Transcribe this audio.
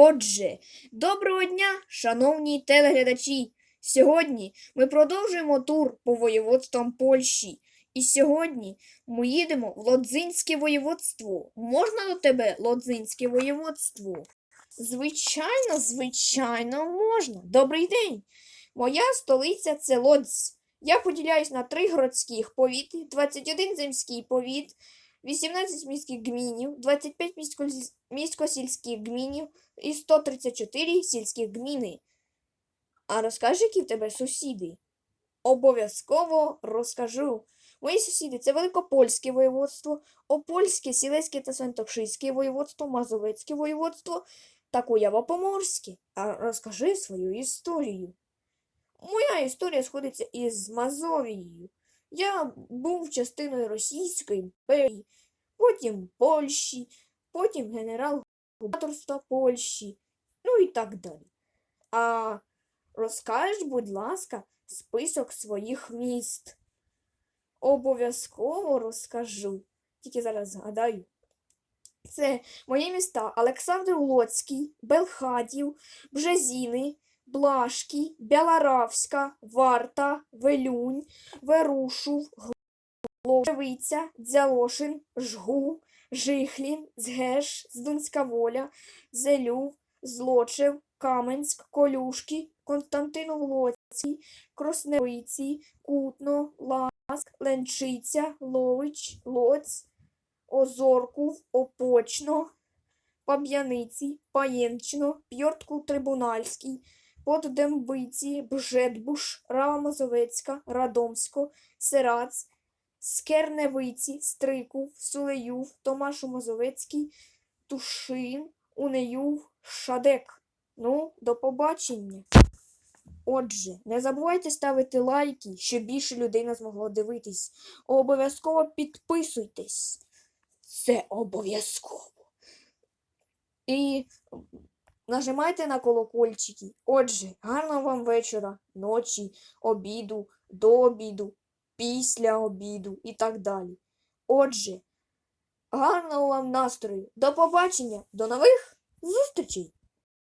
Отже, доброго дня, шановні телеглядачі! Сьогодні ми продовжуємо тур по воєводствам Польщі. І сьогодні ми їдемо в Лодзинське воєводство. Можна до тебе Лодзинське воєводство? Звичайно, звичайно, можна. Добрий день. Моя столиця це Лодз. Я поділяюсь на три городських повіти, 21 земський повіт, 18 міських гмінів, 25 місько- міськосільських гмінів і 134 сільських гміни. А розкажи, які в тебе сусіди? Обов'язково розкажу. Мої сусіди це Великопольське воєводство, Опольське, Сілецьке та Святошинське воєводство, Мазовецьке воєводство та Куяво-Поморське. А розкажи свою історію. Моя історія сходиться із Мазовією. Я був частиною Російської імперії, потім Польщі, потім генерал губернаторства Польщі, ну і так далі. А розкажеш, будь ласка, список своїх міст. Обов'язково розкажу. Тільки зараз згадаю. Це мої міста Олександр Лоцький, Белхатів, Бжезіни, Блашки, Бяларавська, Варта, Велюнь, Верушув, Гловиця, Дзялошин, Жгу, Жихлін, Згеш, Здунська воля, Зелюв, Злочев, Каменськ, Колюшки, Константинов Лоцький, Кросневиці, Кутно, Ласк, Ленчиця, Лович, Лоць, Озорків, Опочно, Паб'яниці, Паєнчино, Пьорткул Трибунальський, Поддембиці, Бжедбуш, Рава Мазовецька, Радомсько, Сирац, Скерневиці, Стрикув, Сулеюв, Томашу Мазовецький, Тушин, Унеюв, Шадек. Ну, до побачення. Отже, не забувайте ставити лайки, щоб більше людей нас могло дивитись. Обов'язково підписуйтесь. Це обов'язково. І нажимайте на колокольчики. Отже, гарного вам вечора, ночі, обіду, до обіду, після обіду і так далі. Отже, гарного вам настрою. До побачення, до нових зустрічей!